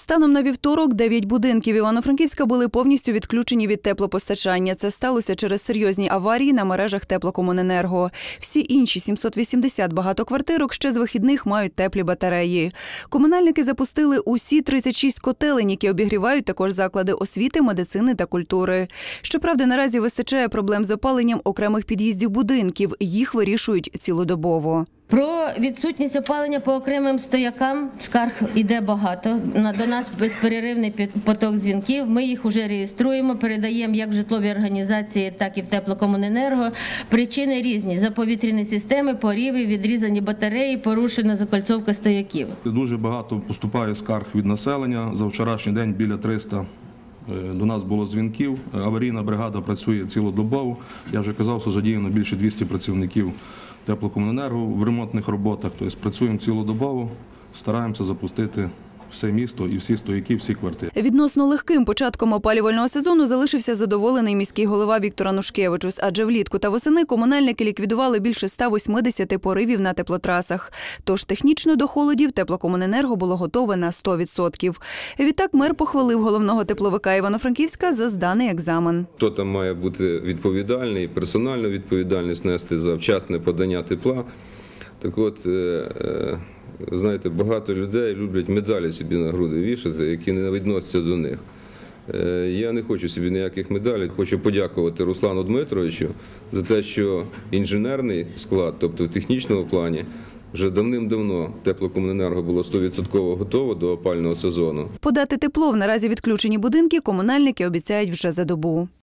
Станом на вівторок дев'ять будинків Івано-Франківська були повністю відключені від теплопостачання. Це сталося через серйозні аварії на мережах теплокомуненерго. Всі інші 780 багатоквартирок ще з вихідних мають теплі батареї. Комунальники запустили усі 36 котелень, які обігрівають також заклади освіти, медицини та культури. Щоправда, наразі вистачає проблем з опаленням окремих під'їздів будинків. Їх вирішують цілодобово. Про відсутність опалення по окремим стоякам скарг іде багато. До нас безперервний поток дзвінків. Ми їх вже реєструємо, передаємо як в житлові організації, так і в теплокомуненерго. Причини різні: заповітряні системи, поріви, відрізані батареї, порушена закольцовка стояків. Дуже багато поступає скарг від населення. За вчорашній день біля 300 е, до нас було дзвінків. Е, Аварійна бригада працює цілодобово. Я вже казав, що задіяно більше 200 працівників теплокомуненерго в ремонтних роботах. Тобто працюємо цілодобово, стараємося запустити все місто і всі стояки, всі квартири. Відносно легким початком опалювального сезону залишився задоволений міський голова Віктор Анушкевичус, адже влітку та восени комунальники ліквідували більше 180 поривів на теплотрасах. Тож технічно до холодів теплокомуненерго було готове на 100%. Відтак мер похвалив головного тепловика Івано-Франківська за зданий екзамен. Хто там має бути відповідальний, персональну відповідальність нести за вчасне подання тепла. Так от, е, е, знаєте, багато людей люблять медалі собі на груди вішати, які не відносяться до них. Е, Я не хочу собі ніяких медалей. Хочу подякувати Руслану Дмитровичу за те, що інженерний склад, тобто в технічному плані, вже давним-давно теплокомуненерго було 100% готово до опального сезону. Подати тепло в наразі відключені будинки комунальники обіцяють вже за добу.